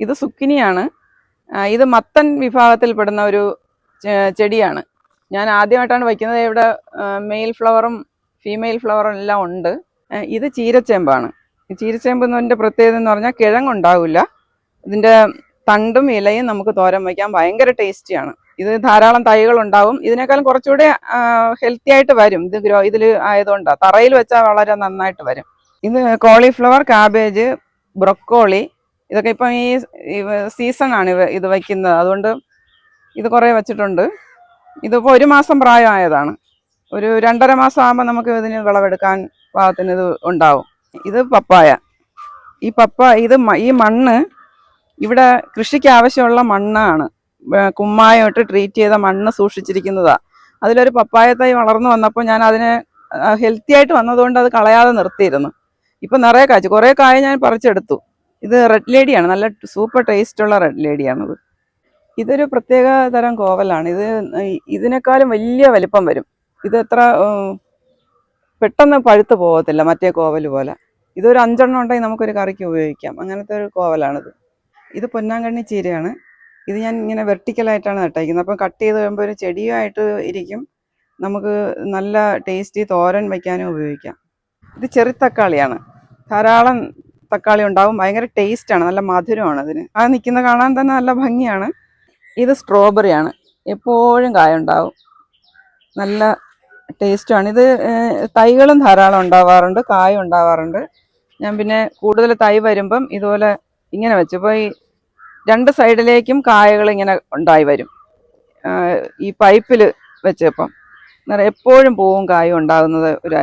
ഇത് സുക്കിനിയാണ്. ഇത് മത്തൻ വിഭാഗത്തിൽപ്പെടുന്ന ഒരു ചെടിയാണ്. ഞാൻ ആദ്യമായിട്ടാണ് വയ്ക്കുന്നത്. ഇവിടെ മെയിൽ ഫ്ലവറും ഫീമെയിൽ ഫ്ലവറും എല്ലാം ഉണ്ട്. ഇത് ചീരച്ചേമ്പാണ്. ചീരച്ചേമ്പ് എന്നതിന്റെ പ്രത്യേകത എന്ന് പറഞ്ഞാൽ കിഴങ്ങുണ്ടാവില്ല. ഇതിന്റെ തണ്ടും ഇലയും നമുക്ക് തോരൻ വയ്ക്കാൻ ഭയങ്കര ടേസ്റ്റിയാണ് ഇത് ധാരാളം തൈകൾ ഉണ്ടാവും. ഇതിനേക്കാളും കുറച്ചുകൂടെ ഹെൽത്തി ആയിട്ട് വരും. ഇത് ഗ്രോ ഇതിൽ ആയതുകൊണ്ടാണ് തറയിൽ വെച്ചാൽ വളരെ നന്നായിട്ട് വരും. ഇത് കോളിഫ്ലവർ കാബേജ് ബ്രൊക്കോളി ഇതൊക്കെ ഇപ്പം ഈ സീസണാണ് ഇവ ഇത് വയ്ക്കുന്നത്. അതുകൊണ്ട് ഇത് കുറേ വെച്ചിട്ടുണ്ട്. ഇതിപ്പോൾ ഒരു മാസം പ്രായമായതാണ്. ഒരു രണ്ടര മാസം ആകുമ്പോൾ നമുക്ക് ഇതിന് വിളവെടുക്കാൻ പാകത്തിന് ഇത് ഉണ്ടാവും. ഇത് പപ്പായ. ഈ പപ്പ ഇത് ഈ മണ്ണ് ഇവിടെ കൃഷിക്ക് ആവശ്യമുള്ള മണ്ണാണ്. കുമ്മായമിട്ട് ട്രീറ്റ് ചെയ്ത മണ്ണ് സൂക്ഷിച്ചിരിക്കുന്നതാണ് അതിലൊരു പപ്പായ തൈ വളർന്നു വന്നപ്പോൾ ഞാൻ അതിന് ഹെൽത്തി ആയിട്ട് വന്നതുകൊണ്ട് അത് കളയാതെ നിർത്തിയിരുന്നു. ഇപ്പം നിറയെ കായ്ച്ചു. കുറേ കായ ഞാൻ പറിച്ചെടുത്തു. ഇത് റെഡ് ലേഡിയാണ് നല്ല സൂപ്പർ ടേസ്റ്റ് ഉള്ള റെഡ് ലേഡിയാണിത് ഇതൊരു പ്രത്യേക തരം കോവലാണ്. ഇത് ഇതിനേക്കാളും വലിയ വലിപ്പം വരും. ഇത് എത്ര പെട്ടെന്ന് പഴുത്ത് പോകത്തില്ല മറ്റേ കോവൽ പോലെ. ഇതൊരു അഞ്ചെണ്ണം ഉണ്ടെങ്കിൽ നമുക്കൊരു കറിക്ക് ഉപയോഗിക്കാം. അങ്ങനത്തെ ഒരു കോവലാണിത്. ഇത് പൊന്നാങ്കണ്ണി ചീരയാണ്. ഇത് ഞാൻ ഇങ്ങനെ വെർട്ടിക്കലായിട്ടാണ് നട്ടയിക്കുന്നത് അപ്പം കട്ട് ചെയ്ത് കഴിയുമ്പോൾ ഒരു ചെടിയായിട്ട് ഇരിക്കും. നമുക്ക് നല്ല ടേസ്റ്റി തോരൻ വയ്ക്കാനും ഉപയോഗിക്കാം. ഇത് ചെറു തക്കാളിയാണ് ധാരാളം തക്കാളി ഉണ്ടാവും. ഭയങ്കര ടേസ്റ്റ് ആണ്. നല്ല മധുരമാണ് അതിന്. ആ നിൽക്കുന്ന കാണാൻ തന്നെ നല്ല ഭംഗിയാണ്. ഇത് സ്ട്രോബെറിയാണ് എപ്പോഴും കായ ഉണ്ടാവും. നല്ല ടേസ്റ്റാണ് ഇത് തൈകളും ധാരാളം ഉണ്ടാവാറുണ്ട്. കായ ഉണ്ടാവാറുണ്ട്. ഞാൻ പിന്നെ കൂടുതൽ തൈ വരുമ്പം ഇതുപോലെ ഇങ്ങനെ വെച്ചു. ഇപ്പോൾ ഈ രണ്ട് സൈഡിലേക്കും കായകൾ ഇങ്ങനെ ഉണ്ടായി വരും. ഈ പൈപ്പിൽ വെച്ചപ്പം. എപ്പോഴും പൂവും കായും ഉണ്ടാകുന്നത് ഒരു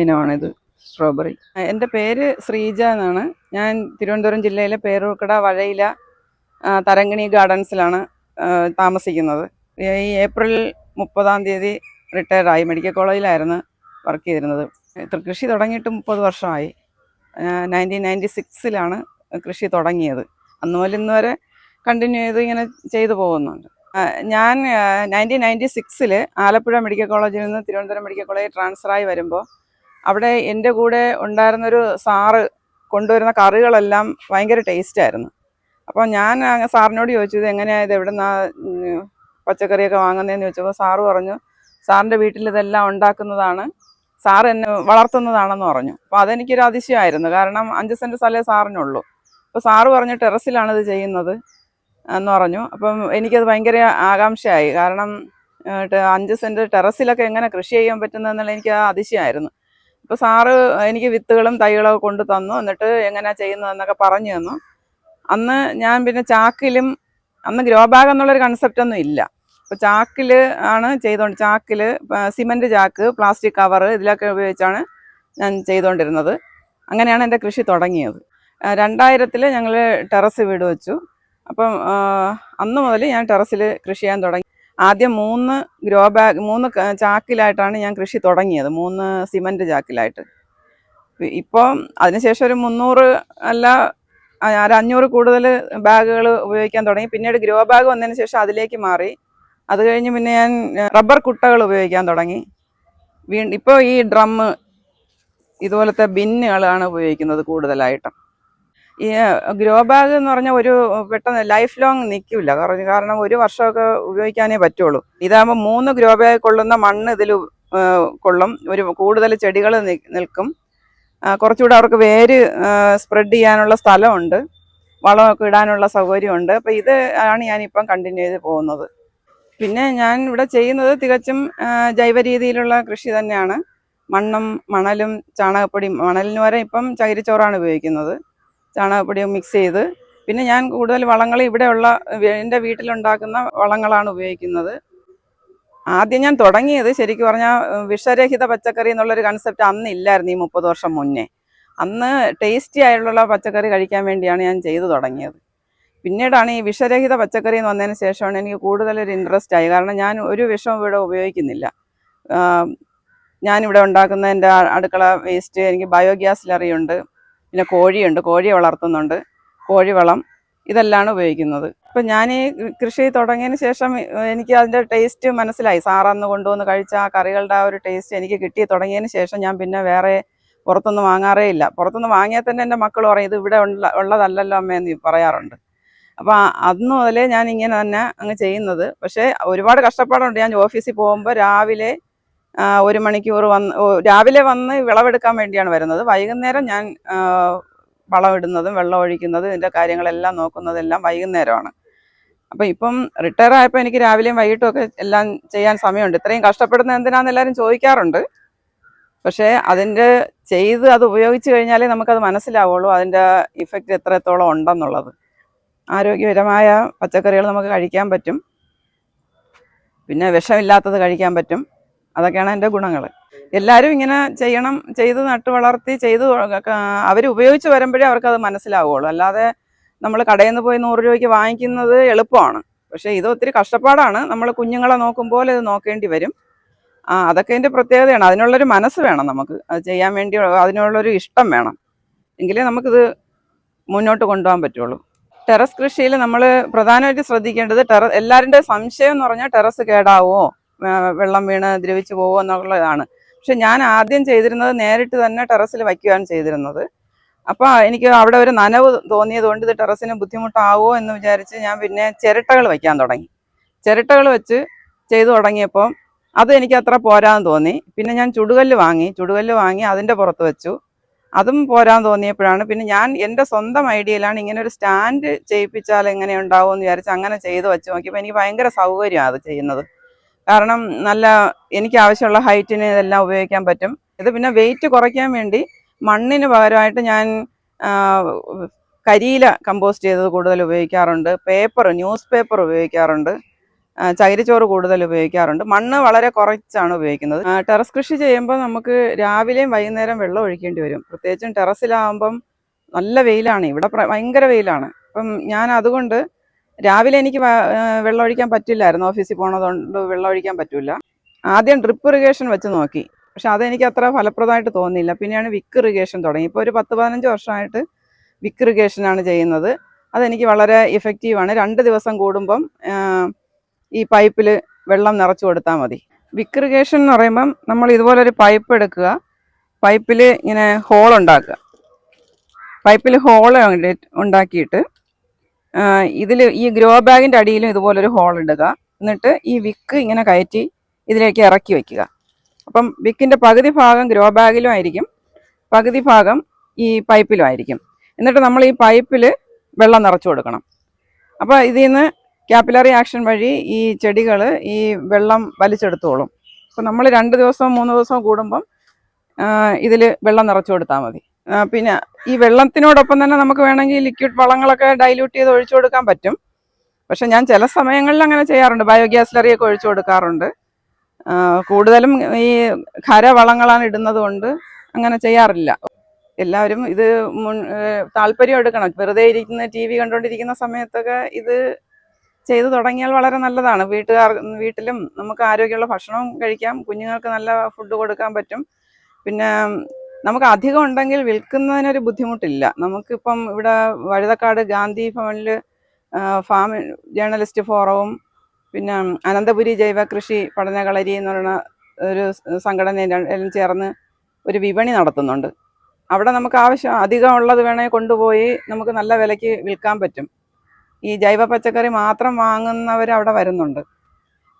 ഇനമാണിത്. സ്ട്രോബെറി എന്റെ പേര് ശ്രീജ എന്നാണ്. ഞാൻ തിരുവനന്തപുരം ജില്ലയിലെ പേരൂർക്കട വഴയില തരങ്കിണി ഗാർഡൻസിലാണ് താമസിക്കുന്നത്. ഈ ഏപ്രിൽ മുപ്പതാം തീയതി റിട്ടയർഡായി. മെഡിക്കൽ കോളേജിലായിരുന്നു വർക്ക് ചെയ്തിരുന്നത്. കൃഷി തുടങ്ങിയിട്ട് മുപ്പത് വർഷമായി. നയന്റീൻ നയന്റി സിക്സിലാണ് കൃഷി തുടങ്ങിയത്. അന്ന് മുതൽ ഇന്ന് വരെ കണ്ടിന്യൂ ചെയ്ത് ഇങ്ങനെ ചെയ്തു പോകുന്നുണ്ട്. ഞാൻ നയന്റീൻ നയന്റി സിക്സിൽ ആലപ്പുഴ മെഡിക്കൽ കോളേജിൽ നിന്ന് തിരുവനന്തപുരം മെഡിക്കൽ കോളേജിൽ ട്രാൻസ്ഫറായി വരുമ്പോൾ അവിടെ എന്റെ കൂടെ ഉണ്ടായിരുന്നൊരു സാറ് കൊണ്ടുവരുന്ന കറികളെല്ലാം ഭയങ്കര ടേസ്റ്റായിരുന്നു. അപ്പോൾ ഞാൻ സാറിനോട് ചോദിച്ചു ഇത് എങ്ങനെയാണ് ഇത്? എവിടെ നിന്നാണ് പച്ചക്കറിയൊക്കെ വാങ്ങുന്നതെന്ന് ചോദിച്ചപ്പോൾ സാറ് പറഞ്ഞു സാറിന്റെ വീട്ടിൽ ഇതെല്ലാം ഉണ്ടാക്കുന്നതാണ് സാർ എന്നെ വളർത്തുന്നതാണെന്ന് പറഞ്ഞു. അപ്പോൾ അതെനിക്കൊരു അതിശയമായിരുന്നു. കാരണം അഞ്ച് സെന്റ് സ്ഥലമേ സാറിനുള്ളൂ. അപ്പോൾ സാറ് പറഞ്ഞു ടെറസിലാണ് ഇത് ചെയ്യുന്നത് എന്ന് പറഞ്ഞു. അപ്പം എനിക്കത് ഭയങ്കര ആകാംക്ഷയായി. കാരണം അഞ്ച് സെന്റ് ടെറസിലൊക്കെ എങ്ങനെ കൃഷി ചെയ്യാൻ പറ്റുന്നതെന്നുള്ള എനിക്ക് അതിശയമായിരുന്നു. അപ്പോൾ സാറ് എനിക്ക് വിത്തുകളും തൈകളൊക്കെ കൊണ്ട് തന്നു. എന്നിട്ട് എങ്ങനെയാ ചെയ്യുന്നതെന്നൊക്കെ പറഞ്ഞു തന്നു. അന്ന് ഞാൻ പിന്നെ ചാക്കിലും അന്ന് ഗ്രോ ബാഗ് എന്നുള്ളൊരു കൺസെപ്റ്റ് ഒന്നും ഇല്ല. അപ്പോൾ ചാക്കിൽ ആണ് ചെയ്തുകൊണ്ട് ചാക്കിൽ സിമന്റ് ചാക്ക് പ്ലാസ്റ്റിക് കവർ ഇതിലൊക്കെ ഉപയോഗിച്ചാണ് ഞാൻ ചെയ്തുകൊണ്ടിരുന്നത് അങ്ങനെയാണ് എന്റെ കൃഷി തുടങ്ങിയത്. രണ്ടായിരത്തിൽ ഞങ്ങൾ ടെറസ് വീട് വെച്ചു. അപ്പം അന്ന് മുതൽ ഞാൻ ടെറസിൽ കൃഷി ചെയ്യാൻ തുടങ്ങി. ആദ്യം മൂന്ന് ഗ്രോ ബാഗ് മൂന്ന് ചാക്കിലായിട്ടാണ് ഞാൻ കൃഷി തുടങ്ങിയത്. മൂന്ന് സിമന്റ് ചാക്കിലായിട്ട്. ഇപ്പോൾ അതിനുശേഷം ഒരു മുന്നൂറ് അല്ല അഞ്ഞൂറ് കൂടുതൽ ബാഗുകൾ ഉപയോഗിക്കാൻ തുടങ്ങി. പിന്നീട് ഗ്രോ ബാഗ് വന്നതിന് ശേഷം അതിലേക്ക് മാറി. അത് കഴിഞ്ഞ് പിന്നെ ഞാൻ റബ്ബർ കുട്ടകൾ ഉപയോഗിക്കാൻ തുടങ്ങി. വീ ഇപ്പോൾ ഈ ഡ്രമ്മ് ഇതുപോലത്തെ ബിന്നുകളാണ് ഉപയോഗിക്കുന്നത് കൂടുതലായിട്ടും. ഈ ഗ്രോ ബാഗ് എന്ന് പറഞ്ഞാൽ ഒരു പെട്ടെന്ന് ലൈഫ് ലോങ് നിൽക്കില്ല കാരണം ഒരു വർഷമൊക്കെ ഉപയോഗിക്കാനേ പറ്റുള്ളൂ. ഇതാകുമ്പോൾ മൂന്ന് ഗ്രോ ബാഗ് കൊള്ളുന്ന മണ്ണ് ഇതിൽ കൊള്ളും. ഒരു കൂടുതൽ ചെടികൾ നിൽക്കും. കുറച്ചുകൂടെ അവർക്ക് വേര് സ്പ്രെഡ് ചെയ്യാനുള്ള സ്ഥലമുണ്ട്. വളമൊക്കെ ഇടാനുള്ള സൗകര്യമുണ്ട്. അപ്പോൾ ഇത് ആണ് ഞാനിപ്പം കണ്ടിന്യൂ ചെയ്ത് പോകുന്നത്. പിന്നെ ഞാൻ ഇവിടെ ചെയ്യുന്നത് തികച്ചും ജൈവ രീതിയിലുള്ള കൃഷി തന്നെയാണ്. മണ്ണും മണലും ചാണകപ്പൊടിയും മണലിന് വരെ ഇപ്പം ചകിരിച്ചോറാണ് ഉപയോഗിക്കുന്നത്. ചാണകപ്പൊടിയും മിക്സ് ചെയ്ത്. പിന്നെ ഞാൻ കൂടുതൽ വളങ്ങൾ ഇവിടെയുള്ള എന്റെ വീട്ടിലുണ്ടാക്കുന്ന വളങ്ങളാണ് ഉപയോഗിക്കുന്നത്. ആദ്യം ഞാൻ തുടങ്ങിയത് ശരിക്കും പറഞ്ഞാൽ വിഷരഹിത പച്ചക്കറി എന്നുള്ളൊരു കൺസെപ്റ്റ് അന്ന് ഇല്ലായിരുന്നു ഈ മുപ്പത് വർഷം മുന്നേ. അന്ന് ടേസ്റ്റി ആയിട്ടുള്ള പച്ചക്കറി കഴിക്കാൻ വേണ്ടിയാണ് ഞാൻ ചെയ്തു തുടങ്ങിയത്. പിന്നീടാണ് ഈ വിഷരഹിത പച്ചക്കറി എന്ന് വന്നതിന് ശേഷമാണ് എനിക്ക് കൂടുതലൊരു ഇൻട്രസ്റ്റ് ആയി. കാരണം ഞാൻ ഒരു വിഷവും ഇവിടെ ഉപയോഗിക്കുന്നില്ല. ഞാനിവിടെ ഉണ്ടാക്കുന്ന എന്റെ അടുക്കള വേസ്റ്റ് എനിക്ക് ബയോഗ്യാസ് ലറിയുണ്ട് പിന്നെ കോഴിയുണ്ട് കോഴിയെ വളർത്തുന്നുണ്ട്. കോഴിവളം ഇതെല്ലാമാണ് ഉപയോഗിക്കുന്നത്. ഇപ്പം ഞാൻ ഈ കൃഷി തുടങ്ങിയതിന് ശേഷം എനിക്ക് അതിന്റെ ടേസ്റ്റ് മനസ്സിലായി. സാറന്ന് കൊണ്ടുവന്ന് കഴിച്ച ആ കറികളുടെ ആ ഒരു ടേസ്റ്റ് എനിക്ക് കിട്ടി തുടങ്ങിയതിന് ശേഷം ഞാൻ പിന്നെ വേറെ പുറത്തൊന്നും വാങ്ങാറേ ഇല്ല. പുറത്തുനിന്ന് വാങ്ങിയാൽ തന്നെ എന്റെ മക്കൾ പറയും ഇത് ഇവിടെ ഉള്ള ഉള്ളതല്ലല്ലോ അമ്മയെന്ന് പറയാറുണ്ട്. അപ്പോൾ അന്ന് മുതലേ ഞാൻ ഇങ്ങനെ തന്നെ അങ്ങ് ചെയ്യുന്നത്. പക്ഷേ ഒരുപാട് കഷ്ടപ്പാടുണ്ട്. ഞാൻ ഓഫീസിൽ പോകുമ്പോൾ രാവിലെ ഒരു മണിക്കൂർ വന്ന് രാവിലെ വന്ന് വിളവെടുക്കാൻ വേണ്ടിയാണ് വരുന്നത്. വൈകുന്നേരം ഞാൻ വളമിടുന്നതും വെള്ളം ഒഴിക്കുന്നതും ഇതിന്റെ കാര്യങ്ങളെല്ലാം നോക്കുന്നതെല്ലാം വൈകുന്നേരമാണ്. അപ്പം ഇപ്പം റിട്ടയർ ആയപ്പോൾ എനിക്ക് രാവിലെയും വൈകിട്ടും ഒക്കെ എല്ലാം ചെയ്യാൻ സമയമുണ്ട്. ഇത്രയും കഷ്ടപ്പെടുന്നത് എന്തിനാന്ന് എല്ലാവരും ചോദിക്കാറുണ്ട്. പക്ഷേ അതിന്റെ ചെയ്ത് അത് ഉപയോഗിച്ച് കഴിഞ്ഞാലേ നമുക്കത് മനസ്സിലാവുള്ളൂ അതിന്റെ ഇഫക്റ്റ് എത്രത്തോളം ഉണ്ടെന്നുള്ളത്. ആരോഗ്യപരമായ പച്ചക്കറികൾ നമുക്ക് കഴിക്കാൻ പറ്റും. പിന്നെ വിഷമില്ലാത്തത് കഴിക്കാൻ പറ്റും. അതൊക്കെയാണ് എന്റെ ഗുണങ്ങൾ എല്ലാവരും ഇങ്ങനെ ചെയ്യണം ചെയ്ത് നട്ട് വളർത്തി ചെയ്ത് അവർ ഉപയോഗിച്ച് വരുമ്പോഴേ അവർക്കത് മനസ്സിലാവുള്ളൂ. അല്ലാതെ നമ്മൾ കടയിൽ നിന്ന് പോയി നൂറ് രൂപയ്ക്ക് വാങ്ങിക്കുന്നത് എളുപ്പമാണ്. പക്ഷേ ഇത് ഒത്തിരി കഷ്ടപ്പാടാണ്. നമ്മൾ കുഞ്ഞുങ്ങളെ നോക്കുമ്പോൾ ഇത് നോക്കേണ്ടി വരും. ആ അതൊക്കെ അതിന്റെ പ്രത്യേകതയാണ്. അതിനുള്ളൊരു മനസ്സ് വേണം നമുക്ക്. അത് ചെയ്യാൻ വേണ്ടി അതിനുള്ളൊരു ഇഷ്ടം വേണം. എങ്കിലേ നമുക്കിത് മുന്നോട്ട് കൊണ്ടുപോകാൻ പറ്റുള്ളൂ. ടെറസ് കൃഷിയിൽ നമ്മൾ പ്രധാനമായിട്ട് ശ്രദ്ധിക്കേണ്ടത് ടെറ എല്ലാവരുടെ സംശയം എന്ന് പറഞ്ഞാൽ ടെറസ് കേടാവോ? വെള്ളം വീണ് ദ്രവിച്ചു പോകുമോ എന്നുള്ളതാണ് പക്ഷെ ഞാൻ ആദ്യം ചെയ്തിരുന്നത് നേരിട്ട് തന്നെ ടെറസിൽ വയ്ക്കുകയാണ് ചെയ്തിരുന്നത്. അപ്പോൾ എനിക്ക് അവിടെ ഒരു നനവ് തോന്നിയത് കൊണ്ട് ഇത് ടെറസിന് ബുദ്ധിമുട്ടാവോ എന്ന് വിചാരിച്ച് ഞാൻ പിന്നെ ചിരട്ടകൾ വയ്ക്കാൻ തുടങ്ങി. ചിരട്ടകൾ വെച്ച് ചെയ്തു തുടങ്ങിയപ്പോൾ അത് എനിക്ക് അത്ര പോരാന്ന് തോന്നി. പിന്നെ ഞാൻ ചുടുകല്ല് വാങ്ങി. ചുടുകല്ല് വാങ്ങി അതിന്റെ പുറത്ത് വെച്ചു. അതും പോരാൻ തോന്നിയപ്പോഴാണ് പിന്നെ ഞാൻ എന്റെ സ്വന്തം ഐഡിയയിലാണ് ഇങ്ങനെ ഒരു സ്റ്റാൻഡ് ചെയ്യിപ്പിച്ചാൽ എങ്ങനെ ഉണ്ടാവും എന്ന് വിചാരിച്ച് അങ്ങനെ ചെയ്ത് വെച്ച് നോക്കിയപ്പോൾ എനിക്ക് ഭയങ്കര സൗകര്യമാണ് അത് ചെയ്യുന്നത്. കാരണം നല്ല എനിക്ക് ആവശ്യമുള്ള ഹൈറ്റിന് ഇതെല്ലാം ഉപയോഗിക്കാൻ പറ്റും. ഇത് പിന്നെ വെയിറ്റ് കുറയ്ക്കാൻ വേണ്ടി മണ്ണിന് പകരമായിട്ട് ഞാൻ കരിയില കമ്പോസ്റ്റ് ചെയ്തത് കൂടുതൽ ഉപയോഗിക്കാറുണ്ട്. പേപ്പർ ന്യൂസ് പേപ്പർ ഉപയോഗിക്കാറുണ്ട് ചകിരിച്ചോറ് കൂടുതൽ ഉപയോഗിക്കാറുണ്ട്. മണ്ണ് വളരെ കുറച്ചാണ് ഉപയോഗിക്കുന്നത്. ടെറസ് കൃഷി ചെയ്യുമ്പോൾ നമുക്ക് രാവിലെയും വൈകുന്നേരം വെള്ളം ഒഴിക്കേണ്ടി വരും. പ്രത്യേകിച്ചും ടെറസിലാകുമ്പം നല്ല വെയിലാണ്. ഇവിടെ ഭയങ്കര വെയിലാണ്. അപ്പം ഞാൻ അതുകൊണ്ട് രാവിലെ എനിക്ക് വെള്ളം ഒഴിക്കാൻ പറ്റില്ലായിരുന്നു. ഓഫീസിൽ പോണതുകൊണ്ട് വെള്ളം ഒഴിക്കാൻ പറ്റില്ല ആദ്യം ഡ്രിപ്പ് ഇറിഗേഷൻ വെച്ച് നോക്കി. പക്ഷെ അതെനിക്ക് അത്ര ഫലപ്രദമായിട്ട് തോന്നിയില്ല. പിന്നെയാണ് വിക്ക് ഇറിഗേഷൻ തുടങ്ങി. ഇപ്പോൾ ഒരു പത്ത് പതിനഞ്ച് വർഷമായിട്ട് വിക്ക് ഇറിഗേഷനാണ് ചെയ്യുന്നത്. അതെനിക്ക് വളരെ ഇഫക്റ്റീവാണ് രണ്ട് ദിവസം കൂടുമ്പം ഈ പൈപ്പിൽ വെള്ളം നിറച്ചു കൊടുത്താൽ മതി. വിക്ക് ഇറിഗേഷൻ എന്ന് പറയുമ്പം നമ്മൾ ഇതുപോലൊരു പൈപ്പ് എടുക്കുക. പൈപ്പിൽ ഇങ്ങനെ ഹോൾ ഉണ്ടാക്കുക. പൈപ്പിൽ ഹോൾ ഉണ്ടാക്കിയിട്ട് ഇതിൽ ഈ ഗ്രോ ബാഗിന്റെ അടിയിലും ഇതുപോലൊരു ഹോൾ ഇടുക. എന്നിട്ട് ഈ വിക്ക് ഇങ്ങനെ കയറ്റി ഇതിലേക്ക് ഇറക്കി വയ്ക്കുക അപ്പം വിക്കിന്റെ പകുതി ഭാഗം ഗ്രോ ബാഗിലും ആയിരിക്കും. പകുതി ഭാഗം ഈ പൈപ്പിലും ആയിരിക്കും. എന്നിട്ട് നമ്മൾ ഈ പൈപ്പിൽ വെള്ളം നിറച്ചു കൊടുക്കണം. അപ്പോൾ ഇതിൽ നിന്ന് ക്യാപ്പിലറി ആക്ഷൻ വഴി ഈ ചെടികൾ ഈ വെള്ളം വലിച്ചെടുത്തോളും. അപ്പോൾ നമ്മൾ രണ്ട് ദിവസവും മൂന്ന് ദിവസവും കൂടുമ്പം ഇതിൽ വെള്ളം നിറച്ചു കൊടുത്താൽ മതി. പിന്നെ ഈ വെള്ളത്തിനോടൊപ്പം തന്നെ നമുക്ക് വേണമെങ്കിൽ ലിക്വിഡ് വളങ്ങളൊക്കെ ഡൈല്യൂട്ട് ചെയ്ത് ഒഴിച്ചു കൊടുക്കാൻ പറ്റും. പക്ഷെ ഞാൻ ചില സമയങ്ങളിൽ അങ്ങനെ ചെയ്യാറുണ്ട്. ബയോഗ്യാസ് ലറിയൊക്കെ ഒഴിച്ചു കൊടുക്കാറുണ്ട്. കൂടുതലും ഈ ഖരവളങ്ങളാണ് ഇടുന്നത് കൊണ്ട് അങ്ങനെ ചെയ്യാറില്ല. എല്ലാവരും ഇത് മുൻ താല്പര്യം എടുക്കണം. വെറുതെ ഇരിക്കുന്ന ടി വി കണ്ടുകൊണ്ടിരിക്കുന്ന സമയത്തൊക്കെ ഇത് ചെയ്തു തുടങ്ങിയാൽ വളരെ നല്ലതാണ്. വീട്ടുകാർ വീട്ടിലും നമുക്ക് ആരോഗ്യമുള്ള ഭക്ഷണവും കഴിക്കാം. കുഞ്ഞുങ്ങൾക്ക് നല്ല ഫുഡ് കൊടുക്കാൻ പറ്റും. പിന്നെ നമുക്ക് അധികം ഉണ്ടെങ്കിൽ വിൽക്കുന്നതിനൊരു ബുദ്ധിമുട്ടില്ല. നമുക്കിപ്പം ഇവിടെ വഴുതക്കാട് ഗാന്ധി ഭവനിൽ ഫാം ജേർണലിസ്റ്റ് ഫോറവും പിന്നെ അനന്തപുരി ജൈവ കൃഷി പഠനകളരി എന്ന് പറയുന്ന ഒരു സംഘടന ചേർന്ന് ഒരു വിപണി നടത്തുന്നുണ്ട്. അവിടെ നമുക്ക് ആവശ്യം അധികം ഉള്ളത് വേണമെങ്കിൽ കൊണ്ടുപോയി നമുക്ക് നല്ല വിലയ്ക്ക് വിൽക്കാൻ പറ്റും. ഈ ജൈവ പച്ചക്കറി മാത്രം വാങ്ങുന്നവർ അവിടെ വരുന്നുണ്ട്.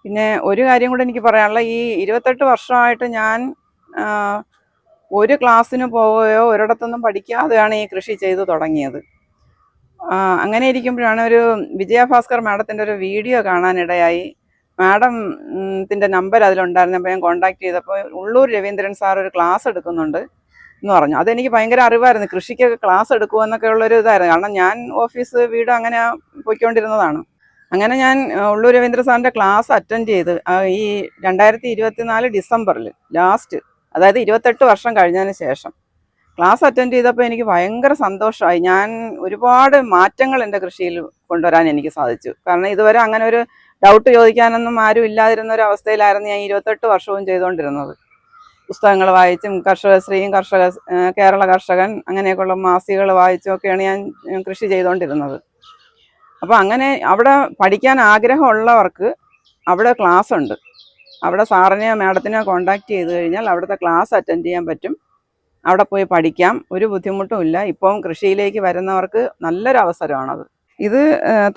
പിന്നെ ഒരു കാര്യം കൂടെ എനിക്ക് പറയാനുള്ള ഈ ഇരുപത്തെട്ട് വർഷമായിട്ട് ഞാൻ ഒരു ക്ലാസ്സിന് പോവുകയോ ഒരിടത്തൊന്നും പഠിക്കാതെയാണ് ഈ കൃഷി ചെയ്തു തുടങ്ങിയത്. അങ്ങനെ ഇരിക്കുമ്പോഴാണ് ഒരു വിജയഭാസ്കർ മാഡത്തിന്റെ ഒരു വീഡിയോ കാണാനിടയായി. മാഡം നമ്പർ നമ്പർ അതിലുണ്ടായിരുന്നപ്പോൾ ഞാൻ കോൺടാക്ട് ചെയ്തപ്പോൾ ഉള്ളൂർ രവീന്ദ്രൻ സാർ ഒരു ക്ലാസ് എടുക്കുന്നുണ്ട് എന്ന് പറഞ്ഞു. അതെനിക്ക് ഭയങ്കര അറിവായിരുന്നു. കൃഷിക്കൊക്കെ ക്ലാസ് എടുക്കുമെന്നൊക്കെ ഉള്ളൊരു ഇതായിരുന്നു. കാരണം ഞാൻ ഓഫീസ് വീട് അങ്ങനെ പോയിക്കൊണ്ടിരുന്നതാണ്. അങ്ങനെ ഞാൻ ഉള്ളൂർ രവീന്ദ്ര സാറിന്റെ ക്ലാസ് അറ്റൻഡ് ചെയ്ത് ഈ രണ്ടായിരത്തി ഇരുപത്തിനാല് ഡിസംബറിൽ ലാസ്റ്റ് അതായത് ഇരുപത്തെട്ട് വർഷം കഴിഞ്ഞതിന് ശേഷം. ക്ലാസ് അറ്റൻഡ് ചെയ്തപ്പോൾ എനിക്ക് ഭയങ്കര സന്തോഷമായി. ഞാൻ ഒരുപാട് മാറ്റങ്ങൾ എന്റെ കൃഷിയിൽ കൊണ്ടുവരാൻ എനിക്ക് സാധിച്ചു. കാരണം ഇതുവരെ അങ്ങനെ ഒരു ഡൗട്ട് ചോദിക്കാനൊന്നും ആരും ഇല്ലാതിരുന്ന ഒരു അവസ്ഥയിലായിരുന്നു ഞാൻ ഇരുപത്തെട്ട് വർഷവും ചെയ്തുകൊണ്ടിരുന്നത്. പുസ്തകങ്ങൾ വായിച്ചും കർഷകശ്രീയും കർഷക കേരള കർഷകൻ അങ്ങനെയൊക്കെയുള്ള മാസികകൾ വായിച്ചും ഒക്കെയാണ് ഞാൻ കൃഷി ചെയ്തുകൊണ്ടിരുന്നത്. അപ്പോൾ അങ്ങനെ അവിടെ പഠിക്കാൻ ആഗ്രഹമുള്ളവർക്ക് അവിടെ ക്ലാസ് ഉണ്ട്. അവിടെ സാറിനെയോ മാഡത്തിനെയോ കോണ്ടാക്ട് ചെയ്ത് കഴിഞ്ഞാൽ അവിടുത്തെ ക്ലാസ് അറ്റൻഡ് ചെയ്യാൻ പറ്റും. അവിടെ പോയി പഠിക്കാം. ഒരു ബുദ്ധിമുട്ടും ഇല്ല. ഇപ്പം കൃഷിയിലേക്ക് വരുന്നവർക്ക് നല്ലൊരു അവസരമാണത്. ഇത്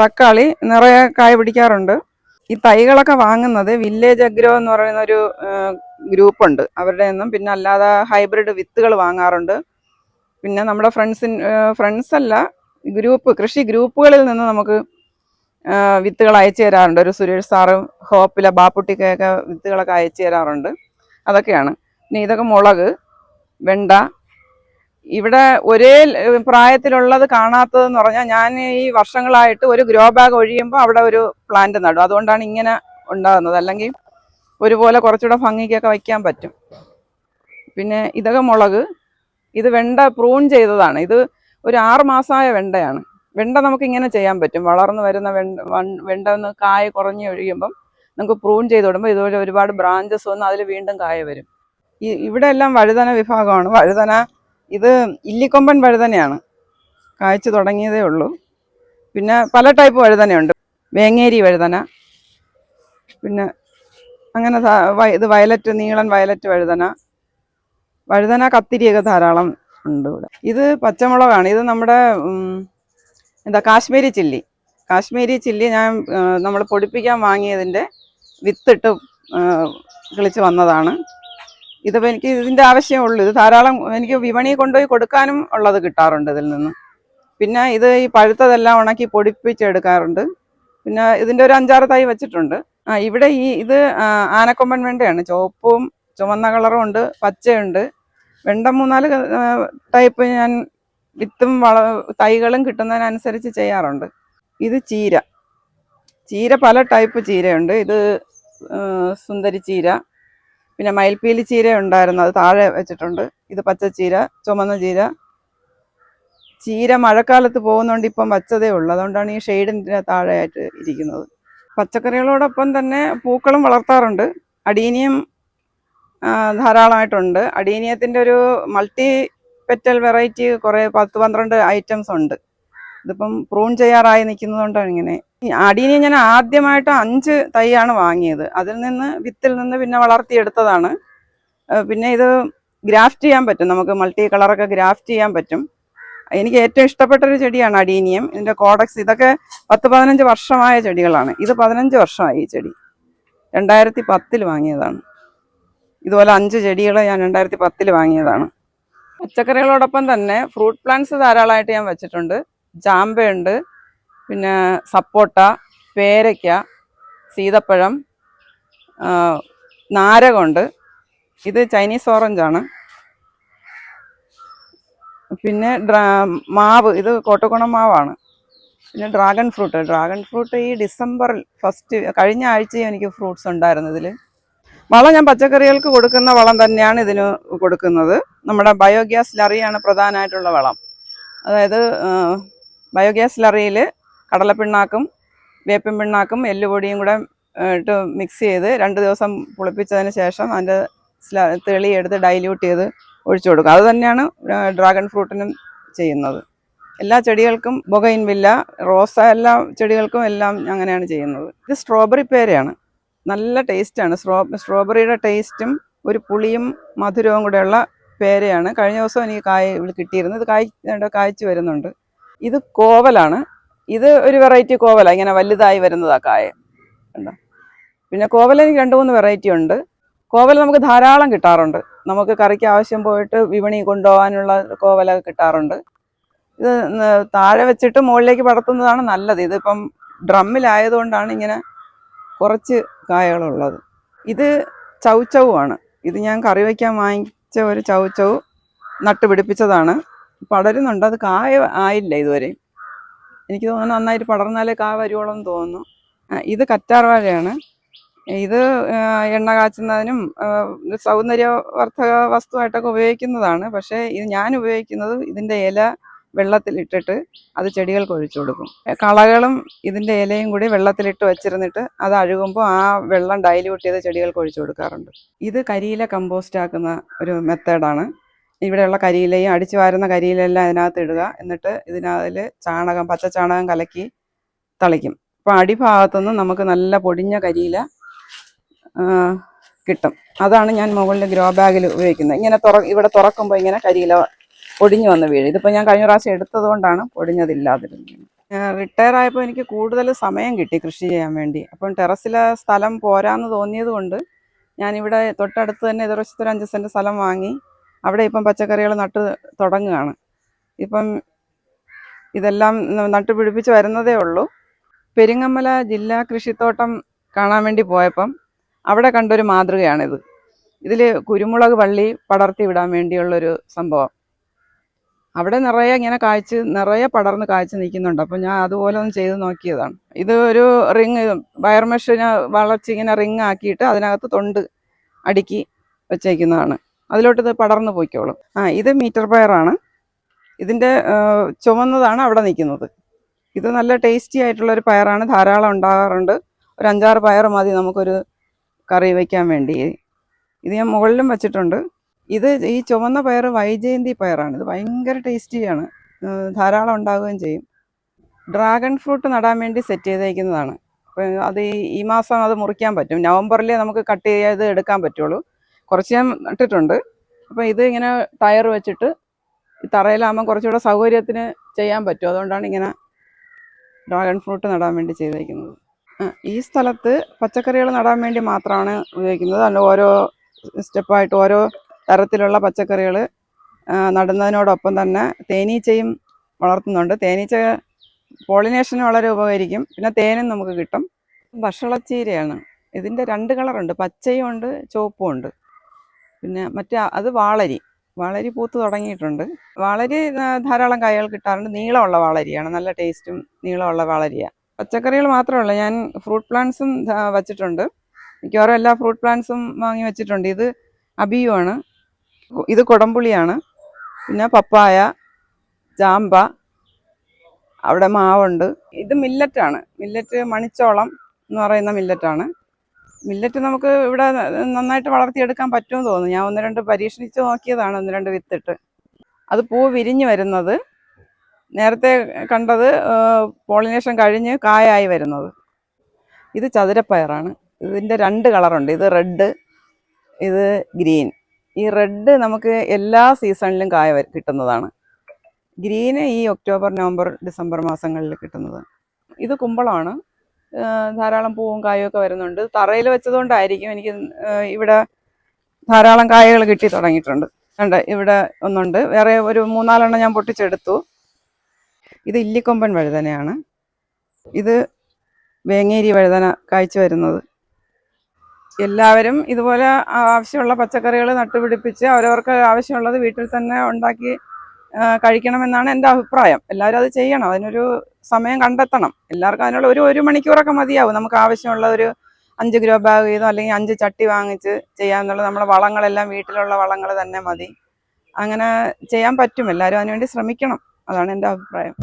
തക്കാളി നിറയെ കായ പിടിക്കാറുണ്ട്. ഈ തൈകളൊക്കെ വാങ്ങുന്നത് വില്ലേജ് അഗ്രോ എന്ന് പറയുന്ന ഒരു ഗ്രൂപ്പ് ഉണ്ട്. അവരുടെ നിന്നും പിന്നെ അല്ലാതെ ഹൈബ്രിഡ് വിത്തുകൾ വാങ്ങാറുണ്ട്. പിന്നെ നമ്മുടെ ഫ്രണ്ട്സിൻ ഫ്രണ്ട്സ് അല്ല ഗ്രൂപ്പ് കൃഷി ഗ്രൂപ്പുകളിൽ നിന്ന് നമുക്ക് വിത്തുകൾ അയച്ചു തരാറുണ്ട്. ഒരു സുരേഷ് സാറും ഹോപ്പിലെ ബാപ്പുട്ടിക്കൊക്കെ വിത്തുകളൊക്കെ അയച്ചു തരാറുണ്ട്. അതൊക്കെയാണ്. പിന്നെ ഇതൊക്കെ മുളക് വെണ്ട. ഇവിടെ ഒരേ പ്രായത്തിലുള്ളത് കാണാത്തതെന്ന് പറഞ്ഞാൽ ഞാൻ ഈ വർഷങ്ങളായിട്ട് ഒരു ഗ്രോ ബാഗ് ഒഴിയുമ്പോൾ അവിടെ ഒരു പ്ലാന്റ് നടും. അതുകൊണ്ടാണ് ഇങ്ങനെ ഉണ്ടാകുന്നത്. അല്ലെങ്കിൽ ഒരുപോലെ കുറച്ചുകൂടെ ഭംഗിക്കൊക്കെ വയ്ക്കാൻ പറ്റും. പിന്നെ ഇതൊക്കെ മുളക്. ഇത് വെണ്ട പ്രൂൺ ചെയ്തതാണ്. ഇത് ഒരു ആറ് മാസമായ വെണ്ടയാണ്. വെണ്ട നമുക്ക് ഇങ്ങനെ ചെയ്യാൻ പറ്റും. വളർന്നു വരുന്ന വെണ്ട വെണ്ട ഒന്ന് കായ കുറഞ്ഞു ഒഴിയുമ്പം നമുക്ക് പ്രൂൺ ചെയ്ത് വിടുമ്പോൾ ഇതുപോലെ ഒരുപാട് ബ്രാഞ്ചസ് വന്ന് അതിൽ വീണ്ടും കായ വരും. ഈ ഇവിടെ എല്ലാം വഴുതന വിഭാഗമാണ്. വഴുതന ഇത് ഇല്ലിക്കൊമ്പൻ വഴുതനയാണ്. കായ്ച്ചു തുടങ്ങിയതേ ഉള്ളൂ. പിന്നെ പല ടൈപ്പ് വഴുതനയുണ്ട്. വേങ്ങേരി വഴുതന പിന്നെ അങ്ങനെ ഇത് വയലറ്റ് നീളൻ വയലറ്റ് വഴുതന വഴുതന കത്തിരിയൊക്കെ ധാരാളം ഉണ്ട് ഇവിടെ. ഇത് പച്ചമുളകാണ്. ഇത് നമ്മുടെ എന്താ കാശ്മീരി ചില്ലി. കാശ്മീരി ചില്ലി ഞാൻ നമ്മൾ പൊടിപ്പിക്കാൻ വാങ്ങിയതിന്റെ വിത്തിട്ട് കിളിച്ച് വന്നതാണ്. ഇതിപ്പോൾ എനിക്ക് ഇതിന്റെ ആവശ്യമുള്ളൂ ഇത് ധാരാളം എനിക്ക് വിപണി കൊണ്ടുപോയി കൊടുക്കാനും ഉള്ളത് കിട്ടാറുണ്ട് ഇതിൽ നിന്ന്. പിന്നെ ഇത് ഈ പഴുത്തതെല്ലാം ഉണക്കി പൊടിപ്പിച്ചെടുക്കാറുണ്ട്. പിന്നെ ഇതിന്റെ ഒരു അഞ്ചാറ് തൈ വെച്ചിട്ടുണ്ട്. ആ ഇവിടെ ഈ ഇത് ആനക്കൊമ്പൻ വെണ്ടയാണ്. ചുവപ്പും ചുവന്ന കളറും ഉണ്ട് പച്ചയുണ്ട്. വെണ്ട മൂന്നാൽ ടൈപ്പ് ഞാൻ വിത്തും വള തൈകളും കിട്ടുന്നതിനനുസരിച്ച് ചെയ്യാറുണ്ട്. ഇത് ചീര. ചീര പല ടൈപ്പ് ചീരയുണ്ട്. ഇത് സുന്ദരി ചീര പിന്നെ മയിൽപ്പീലി ചീര ഉണ്ടായിരുന്നു. അത് താഴെ വെച്ചിട്ടുണ്ട്. ഇത് പച്ച പച്ചച്ചീര ചുമന്ന ചീര. ചീര മഴക്കാലത്ത് പോകുന്നതുകൊണ്ട് ഇപ്പം പച്ചതേ ഉള്ളൂ. അതുകൊണ്ടാണ് ഈ ഷെയ്ഡിന്റെ താഴെയായിട്ട് ഇരിക്കുന്നത്. പച്ചക്കറികളോടൊപ്പം തന്നെ പൂക്കളും വളർത്താറുണ്ട്. അടീനിയം ധാരാളമായിട്ടുണ്ട്. അടീനിയത്തിന്റെ ഒരു മൾട്ടി പെറ്റൽ വെറൈറ്റി കുറേ പത്ത് പന്ത്രണ്ട് ഐറ്റംസ് ഉണ്ട്. ഇതിപ്പം പ്രൂൺ ചെയ്യാറായി നിൽക്കുന്നതുകൊണ്ടാണ് ഇങ്ങനെ. അടീനെ ഞാൻ ആദ്യമായിട്ട് അഞ്ച് തൈയാണ് വാങ്ങിയത്. അതിൽ നിന്ന് വിത്തിൽ നിന്ന് പിന്നെ വളർത്തിയെടുത്തതാണ്. പിന്നെ ഇത് ഗ്രാഫ്റ്റ് ചെയ്യാൻ പറ്റും. നമുക്ക് മൾട്ടി കളറൊക്കെ ഗ്രാഫ്റ്റ് ചെയ്യാൻ പറ്റും. എനിക്ക് ഏറ്റവും ഇഷ്ടപ്പെട്ട ഒരു ചെടിയാണ് അടീനിയം. ഇതിന്റെ കോഡക്സ് ഇതൊക്കെ പത്ത് പതിനഞ്ച് വർഷമായ ചെടികളാണ്. ഇത് പതിനഞ്ച് വർഷമായി ഈ ചെടി. രണ്ടായിരത്തി പത്തിൽ വാങ്ങിയതാണ്. ഇതുപോലെ അഞ്ച് ചെടികൾ ഞാൻ രണ്ടായിരത്തി പത്തിൽ വാങ്ങിയതാണ്. പച്ചക്കറികളോടൊപ്പം തന്നെ ഫ്രൂട്ട് പ്ലാന്റ്സ് ധാരാളമായിട്ട് ഞാൻ വെച്ചിട്ടുണ്ട്. ജാമ്പയുണ്ട് പിന്നെ സപ്പോട്ട പേരയ്ക്ക സീതപ്പഴം നാരകമുണ്ട് ഇത് ചൈനീസ് ഓറഞ്ചാണ് പിന്നെ മാവ്. ഇത് കോട്ടക്കുണം മാവാണ്. പിന്നെ ഡ്രാഗൺ ഫ്രൂട്ട്. ഡ്രാഗൺ ഫ്രൂട്ട് ഈ ഡിസംബറിൽ ഫസ്റ്റ് കഴിഞ്ഞ ആഴ്ചയും എനിക്ക് ഫ്രൂട്ട്സ് ഉണ്ടായിരുന്നു ഇതിൽ വളം ഞാൻ പച്ചക്കറികൾക്ക് കൊടുക്കുന്ന വളം തന്നെയാണ് ഇതിന് കൊടുക്കുന്നത്. നമ്മുടെ ബയോഗ്യാസ് ലറിയാണ് പ്രധാനമായിട്ടുള്ള വളം. അതായത് ബയോഗ്യാസ് ലറിയിൽ കടലപ്പിണ്ണാക്കും വേപ്പിൻ പിണ്ണാക്കും എല്ലുപൊടിയും കൂടെ ഇട്ട് മിക്സ് ചെയ്ത് രണ്ട് ദിവസം പുളിപ്പിച്ചതിന് ശേഷം അതിന്റെ തെളി എടുത്ത് ഡൈല്യൂട്ട് ചെയ്ത് ഒഴിച്ചു കൊടുക്കുക അത് തന്നെയാണ് ഡ്രാഗൺ ഫ്രൂട്ടിനും ചെയ്യുന്നത്. എല്ലാ ചെടികൾക്കും ബൊഗൈൻവില്ല റോസ എല്ലാ ചെടികൾക്കും എല്ലാം അങ്ങനെയാണ് ചെയ്യുന്നത്. ഇത് സ്ട്രോബെറി പേരയാണ്. നല്ല ടേസ്റ്റാണ് സ്ട്രോ സ്ട്രോബെറിയുടെ ടേസ്റ്റും ഒരു പുളിയും മധുരവും കൂടെയുള്ള പേരയാണ്. കഴിഞ്ഞ ദിവസം എനിക്ക് കായ് ഇവിടെ കിട്ടിയിരുന്നു. ഇത് കായ് കായ്ച്ചു വരുന്നുണ്ട്. ഇത് കോവലാണ്. ഇത് ഒരു വെറൈറ്റി കോവല. ഇങ്ങനെ വലുതായി വരുന്നതാ കായ. കണ്ടോ? പിന്നെ കോവല എനിക്ക് രണ്ട് മൂന്ന് വെറൈറ്റി ഉണ്ട്. കോവല നമുക്ക് ധാരാളം കിട്ടാറുണ്ട്. നമുക്ക് കറിക്ക് ആവശ്യം പോയിട്ട് വിപണി കൊണ്ടുപോകാനുള്ള കോവല കിട്ടാറുണ്ട്. ഇത് താഴെ വെച്ചിട്ട് മുകളിലേക്ക് പടർത്തുന്നതാണ് നല്ലത്. ഇതിപ്പം ഡ്രമ്മിലായതുകൊണ്ടാണ് ഇങ്ങനെ കുറച്ച് കായകളുള്ളത്. ഇത് ചൗച്ചവുമാണ് ഇത് ഞാൻ കറി വയ്ക്കാൻ വാങ്ങിച്ച ഒരു ചവ് നട്ട് പിടിപ്പിച്ചതാണ്. പടരുന്നുണ്ട്. അത് കായ ആയില്ല ഇതുവരെ. എനിക്ക് തോന്നുന്നു നന്നായിട്ട് പടർന്നാലേ കായ വരുവോളം തോന്നുന്നു. ഇത് കറ്റാർവാഴയാണ് ഇത് എണ്ണ കാച്ചുന്നതിനും സൗന്ദര്യവർദ്ധക വസ്തുവായിട്ടൊക്കെ ഉപയോഗിക്കുന്നതാണ്. പക്ഷേ ഇത് ഞാൻ ഉപയോഗിക്കുന്നത് ഇതിന്റെ ഇല വെള്ളത്തിലിട്ടിട്ട് അത് ചെടികൾക്ക് ഒഴിച്ചു കൊടുക്കും. കളകളും ഇതിന്റെ ഇലയും കൂടി വെള്ളത്തിലിട്ട് വെച്ചിരുന്നിട്ട് അത് അഴുകുമ്പോൾ ആ വെള്ളം ഡൈല്യൂട്ട് ചെയ്ത് ചെടികൾക്ക് ഒഴിച്ചു കൊടുക്കാറുണ്ട്. ഇത് കരിയില കമ്പോസ്റ്റ് ആക്കുന്ന ഒരു മെത്തേഡാണ് ഇവിടെയുള്ള കരിയിലയും അടിച്ചു വാരുന്ന കരിയിലെല്ലാം അതിനകത്ത് ഇടുക. എന്നിട്ട് ഇതിനകത്തിൽ ചാണകം പച്ച ചാണകം കലക്കി തളിക്കും. അപ്പോൾ അടിഭാഗത്തുനിന്ന് നമുക്ക് നല്ല പൊടിഞ്ഞ കരിയില കിട്ടും. അതാണ് ഞാൻ മുകളിൽ ഗ്രോ ബാഗിൽ ഉപയോഗിക്കുന്നത്. ഇങ്ങനെ തുറ ഇവിടെ തുറക്കുമ്പോൾ ഇങ്ങനെ കരിയില പൊടിഞ്ഞു വന്ന് വീഴും. ഇതിപ്പോൾ ഞാൻ കഴിഞ്ഞ പ്രാവശ്യം എടുത്തത് കൊണ്ടാണ് പൊടിഞ്ഞതില്ലാതിരുന്നത് റിട്ടയർ ആയപ്പോൾ എനിക്ക് കൂടുതൽ സമയം കിട്ടി കൃഷി ചെയ്യാൻ വേണ്ടി. അപ്പം ടെറസിലെ സ്ഥലം പോരാന്ന് തോന്നിയത് കൊണ്ട് ഞാനിവിടെ തൊട്ടടുത്ത് തന്നെ എതിർവശത്തൊരു അഞ്ച് സെന്റ് സ്ഥലം വാങ്ങി. അവിടെ ഇപ്പം പച്ചക്കറികൾ നട്ട് തുടങ്ങുകയാണ്. ഇപ്പം ഇതെല്ലാം നട്ട് പിടിപ്പിച്ച് വരുന്നതേ ഉള്ളൂ. പെരിങ്ങമ്മല ജില്ലാ കൃഷിത്തോട്ടം കാണാൻ വേണ്ടി പോയപ്പം അവിടെ കണ്ടൊരു മാതൃകയാണിത്. ഇതിൽ കുരുമുളക് വള്ളി പടർത്തി വിടാൻ വേണ്ടിയുള്ളൊരു സംഭവം. അവിടെ നിറയെ ഇങ്ങനെ കാഴ്ച നിറയെ പടർന്ന് കാഴ്ച നിൽക്കുന്നുണ്ട്. അപ്പം ഞാൻ അതുപോലെ ഒന്ന് ചെയ്ത് നോക്കിയതാണ്. ഇത് ഒരു റിങ് വയർ മെഷീന് വളച്ച് ഇങ്ങനെ റിങ് ആക്കിയിട്ട് അതിനകത്ത് തൊണ്ട് അടുക്കി വെച്ചേക്കുന്നതാണ്. അതിലോട്ട് ഇത് പടർന്ന് പോയിക്കോളും. ആ ഇത് മീറ്റർ പയറാണ് ഇതിന്റെ ചുമന്നതാണ് അവിടെ നിൽക്കുന്നത്. ഇത് നല്ല ടേസ്റ്റി ആയിട്ടുള്ള ഒരു പയറാണ്. ധാരാളം ഉണ്ടാകാറുണ്ട്. ഒരു അഞ്ചാറ് പയർ മതി നമുക്കൊരു കറി വയ്ക്കാൻ വേണ്ടി. ഇത് ഞാൻ മുകളിലും വെച്ചിട്ടുണ്ട്. ഇത് ഈ ചുവന്ന പയർ വൈജയന്തി പയറാണ്. ഇത് ഭയങ്കര ടേസ്റ്റിയാണ് ധാരാളം ഉണ്ടാവുകയും ചെയ്യും. ഡ്രാഗൺ ഫ്രൂട്ട് നടാൻ വേണ്ടി സെറ്റ് ചെയ്തേക്കുന്നതാണ്. അത് ഈ ഈ മാസം അത് മുറിക്കാൻ പറ്റും. നവംബറിലേ നമുക്ക് കട്ട് ചെയ്ത് എടുക്കാൻ പറ്റുള്ളൂ. കുറച്ച് ഞാൻ നട്ടിട്ടുണ്ട് അപ്പോൾ ഇത് ഇങ്ങനെ ടയർ വെച്ചിട്ട് ഈ തറയിലാകുമ്പോൾ കുറച്ചുകൂടെ സൗകര്യത്തിന് ചെയ്യാൻ പറ്റും. അതുകൊണ്ടാണ് ഇങ്ങനെ ഡ്രാഗൺ ഫ്രൂട്ട് നടാൻ വേണ്ടി ചെയ്തേക്കുന്നത്. ഈ സ്ഥലത്ത് പച്ചക്കറികൾ നടാൻ വേണ്ടി മാത്രമാണ് ഉപയോഗിക്കുന്നത്. അല്ല ഓരോ സ്റ്റെപ്പായിട്ട് ഓരോ തരത്തിലുള്ള പച്ചക്കറികൾ നടുന്നതിനോടൊപ്പം തന്നെ തേനീച്ചയും വളർത്തുന്നുണ്ട്. തേനീച്ച പോളിനേഷന് വളരെ ഉപകരിക്കും. പിന്നെ തേനും നമുക്ക് കിട്ടും. ഭക്ഷളച്ചീരയാണ് ഇതിന്റെ രണ്ട് കളറുണ്ട്. പച്ചയും ഉണ്ട് ചുവപ്പും ഉണ്ട്. പിന്നെ മറ്റേ അത് വാളരി. വാളരി പൂത്ത് തുടങ്ങിയിട്ടുണ്ട്. വാളരി ധാരാളം കായകൾ കിട്ടാറുണ്ട്. നീളമുള്ള വാളരിയാണ്. നല്ല ടേസ്റ്റും നീളമുള്ള വാളരിയാണ് പച്ചക്കറികൾ മാത്രമല്ല ഞാൻ ഫ്രൂട്ട് പ്ലാന്റ്സും വച്ചിട്ടുണ്ട്. മിക്കവാറും എല്ലാ ഫ്രൂട്ട് പ്ലാന്റ്സും വാങ്ങി വെച്ചിട്ടുണ്ട്. ഇത് അബിയുമാണ് ഇത് കുടംപുളിയാണ്. പിന്നെ പപ്പായ ജാമ്പ അവിടെ മാവുണ്ട്. ഇത് മില്ലറ്റാണ്. മില്ലറ്റ് മണിച്ചോളം എന്ന് പറയുന്ന മില്ലറ്റാണ്. മില്ലറ്റ് നമുക്ക് ഇവിടെ നന്നായിട്ട് വളർത്തിയെടുക്കാൻ പറ്റുമെന്ന് തോന്നുന്നു. ഞാൻ ഒന്ന് രണ്ട് പരീക്ഷിച്ച് നോക്കിയതാണ് ഒന്ന് രണ്ട് വിത്തിട്ട്. അത് പൂ വിരിഞ്ഞ് വരുന്നത്. നേരത്തെ കണ്ടത് പോളിനേഷൻ കഴിഞ്ഞ് കായായി വരുന്നത്. ഇത് ചതുരപ്പയറാണ്. ഇതിന്റെ രണ്ട് കളറുണ്ട്. ഇത് റെഡ് ഇത് ഗ്രീൻ. ഈ റെഡ് നമുക്ക് എല്ലാ സീസണിലും കായ കിട്ടുന്നതാണ്. ഗ്രീന് ഈ ഒക്ടോബർ നവംബർ ഡിസംബർ മാസങ്ങളിൽ കിട്ടുന്നത്. ഇത് കുമ്പളമാണ്. ധാരാളം പൂവും കായൊക്കെ വരുന്നുണ്ട്. തറയിൽ വെച്ചതുകൊണ്ടായിരിക്കും എനിക്ക് ഇവിടെ ധാരാളം കായകൾ കിട്ടി തുടങ്ങിയിട്ടുണ്ട്. ഉണ്ട് ഇവിടെ ഒന്നുണ്ട്. വേറെ ഒരു മൂന്നാലെണ്ണം ഞാൻ പൊട്ടിച്ചെടുത്തു. ഇത് ഇല്ലിക്കൊമ്പൻ വഴുതനയാണ്. ഇത് വേങ്ങേരി വഴുതന കായ്ച്ചു വരുന്നത്. എല്ലാവരും ഇതുപോലെ ആവശ്യമുള്ള പച്ചക്കറികൾ നട്ടുപിടിപ്പിച്ച് അവരവർക്ക് ആവശ്യമുള്ളത് വീട്ടിൽ തന്നെ ഉണ്ടാക്കി കഴിക്കണമെന്നാണ് എന്റെ അഭിപ്രായം. എല്ലാവരും അത് ചെയ്യണം. അതിനൊരു സമയം കണ്ടെത്തണം. എല്ലാവർക്കും അതിനുള്ള ഒരു ഒരു മണിക്കൂറൊക്കെ മതിയാവും. നമുക്ക് ആവശ്യമുള്ള ഒരു അഞ്ച് ഗ്രോ ബാഗ് ചെയ്തോ അല്ലെങ്കിൽ അഞ്ച് ചട്ടി വാങ്ങിച്ച് ചെയ്യാമെന്നുള്ളത് നമ്മുടെ വളങ്ങളെല്ലാം വീട്ടിലുള്ള വളങ്ങൾ തന്നെ മതി. അങ്ങനെ ചെയ്യാൻ പറ്റും. എല്ലാവരും അതിനുവേണ്ടി ശ്രമിക്കണം. അതാണ് എന്റെ അഭിപ്രായം.